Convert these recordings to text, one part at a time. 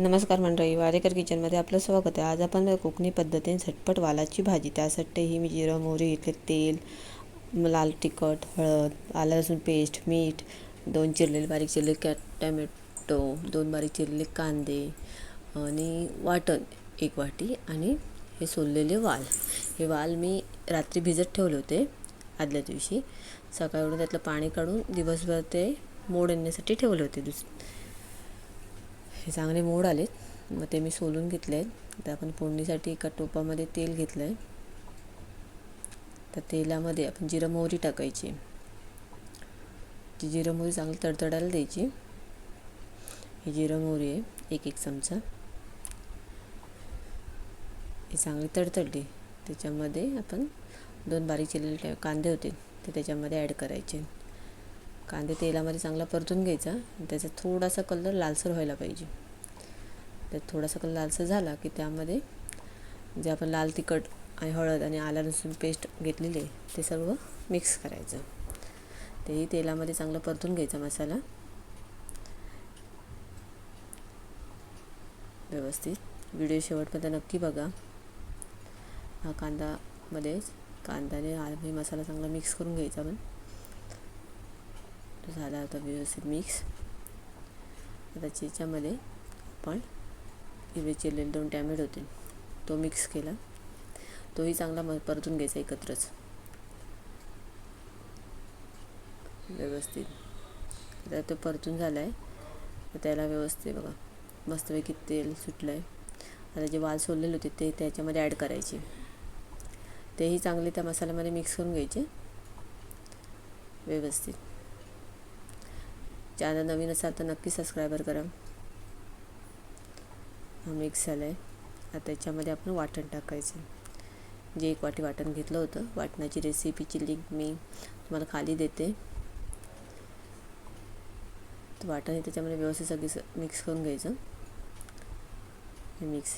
नमस्कार मंडळी वारेकर किचनमध्ये आपलं स्वागत आहे. आज आपण कोकणी पद्धतीने झटपट वालाची भाजी त्यासाठी ही मी जिरं मोहरी इथले तेल लाल तिखट हळद आलं लसूण पेस्ट मीठ दोन चिरलेले बारीक चिरले कॅ टॅमॅटो दोन बारीक चिरलेले कांदे आणि वाटण एक वाटी आणि हे सोललेले वाल. हे वाल मी रात्री भिजत ठेवले होते आदल्या दिवशी. सकाळी उठून त्यातलं पाणी काढून दिवसभर ते मोड आणण्यासाठी ठेवले होते दुस हे चांगले मोड आलेत. मग ते मी सोलून घेतले आहेत आता आपण फोडणीसाठी एका टोपामध्ये तेल घेतलं आहे त्या तेलामध्ये आपण जिरं मोहरी टाकायची. ती जिरं मोहरी चांगली तडतडायला द्यायची. ही जिरं मोहरी आहे एक एक चमचा. ही चांगली तडतडली. त्याच्यामध्ये आपण दोन बारीक चिरलेले कांदे होते ते त्याच्यामध्ये ॲड करायचे. कांदे तेलामध्ये चांगला परतून घ्यायचा. आणि त्याचा थोडासा कलर लालसर व्हायला पाहिजे. तर थोडासा कलर लालसर झाला की त्यामध्ये जे आपण लाल तिखट आणि हळद आणि आला लसूण पेस्ट घेतलेली आहे ते सर्व मिक्स करायचं. तेही तेलामध्ये चांगलं परतून घ्यायचा मसाला. व्यवस्थित. व्हिडिओ शेवटपर्यंत नक्की बघा. हा कांदामध्येच कांद्याने आलमी मसाला चांगला मिक्स करून घ्यायचा पण झाला होता व्यवस्थित मिक्स. आता त्याच्यामध्ये आपण हिरवे चिरलेले दोन टॅमेट होते. तो मिक्स केला. तोही चांगला म परतून घ्यायचा एकत्रच. व्यवस्थित. आता तो परतून झाला आहे त्याला व्यवस्थित बघा. मस्तपैकी तेल सुटलं आहे आता जे वाल सोललेले होते ते त्याच्यामध्ये ॲड करायचे. तेही चांगले त्या मसाल्यामध्ये मिक्स करून घ्यायचे. व्यवस्थित. चॅनल नवीन असाल तर नक्की सबस्क्रायबर करा. हा मिक्स झाला आहे. आता त्याच्यामध्ये आपण वाटण टाकायचं. जे एक वाटी वाटण घेतलं होतं वाटणाची रेसिपीची लिंक मी तुम्हाला खाली देते. वाटण हे त्याच्यामध्ये व्यवस्थित सगळी मिक्स करून घ्यायचं. मिक्स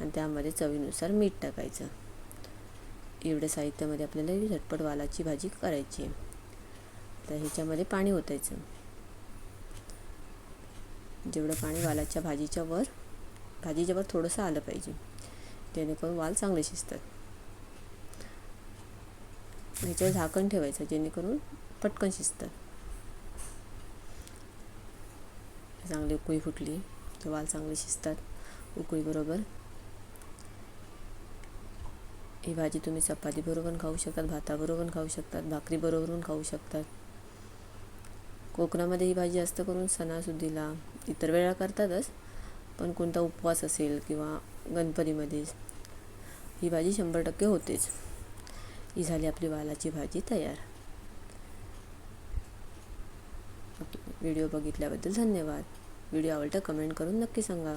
आणि त्यामध्ये चवीनुसार मीठ टाकायचं. एवढ्या साहित्यामध्ये आपल्याला झटपट वालाची भाजी करायची आहे. तर ह्याच्यामध्ये पाणी ओतायचं. जेवढं पाणी वालाच्या भाजीच्या वर भाजीच्या थोडंसं आलं पाहिजे. जेणेकरून वाल चांगले शिजतात. ह्याच्यावर झाकण ठेवायचं जेणेकरून पटकन शिजतात चांगली उकळी फुटली तर वाल चांगले शिजतात उकळीबरोबर ही भाजी तुम्ही चपातीबरोबर पण खाऊ शकतात भाताबरोबर पण खाऊ शकतात भाकरीबरोबर पण खाऊ शकतात. कोकणामध्ये ही भाजी जास्त करून सणासुदीला इतर वेळा करतातच पण कोणता उपवास असेल किंवा गणपतीमध्येच ही भाजी शंभर टक्के होतेच. ही झाली आपली वालाची भाजी तयार. व्हिडिओ बघितल्याबद्दल धन्यवाद. व्हिडिओ आवडता कमेंट करून नक्की सांगा.